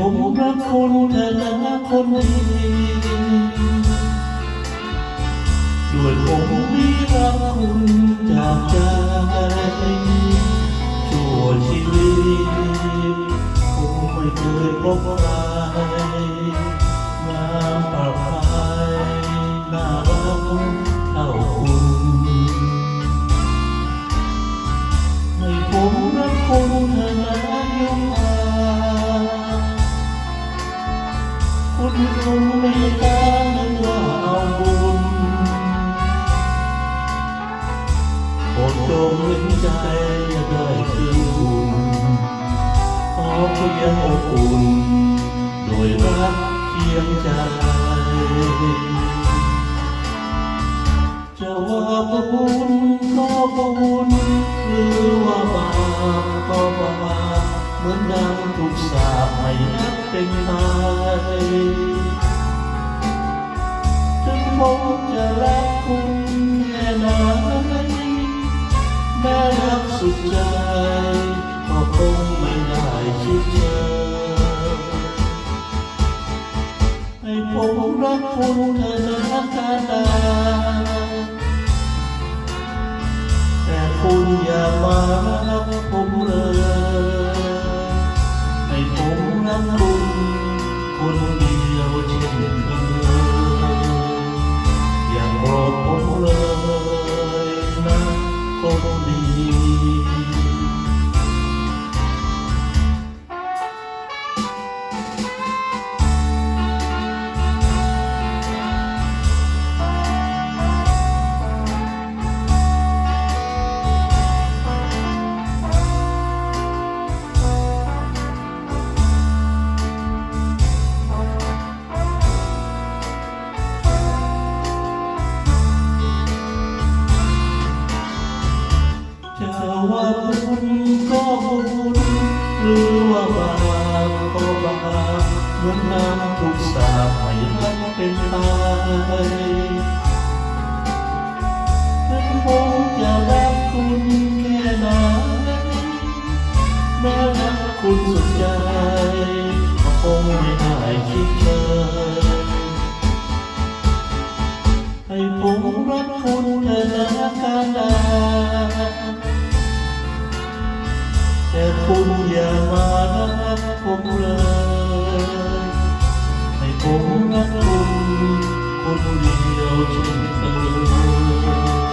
ผมรักคุณเธอนะคนดีด้วยผมนี้รักคุณจากใจชั่วชีวิตผมไม่เคยพบ ยงอบอุ่นโดยรักเคียงใจ จะว่าบุญก็บุญหรือว่าบาปก็บาปเหมือนดังถูกสาปให้นับเป็นตายถึงผมจะรักคุณแค่ไหนแม้รักสุดใจ รักคุณเธอนะกันตาแต่คุณอย่ามารักผมเลยให้ผมรักคุณคนเดียวเช่นเคยอย่าโกรอผมเลยนะ ว่าบุญก็บุญหรือว่าบาปก็บาปเหมือนน้ำถูกสาปให้รักเป็นตายถึงผมจะรักคุณแค่ไหนแม้รักคุณสุดใจก็คงไม่ได้คิดเลยให้ผมรักคุณเธอนะกันด แต่คุณอย่ามารักผมเลยให้ผมรักคุณคนเดียวเช่นเคย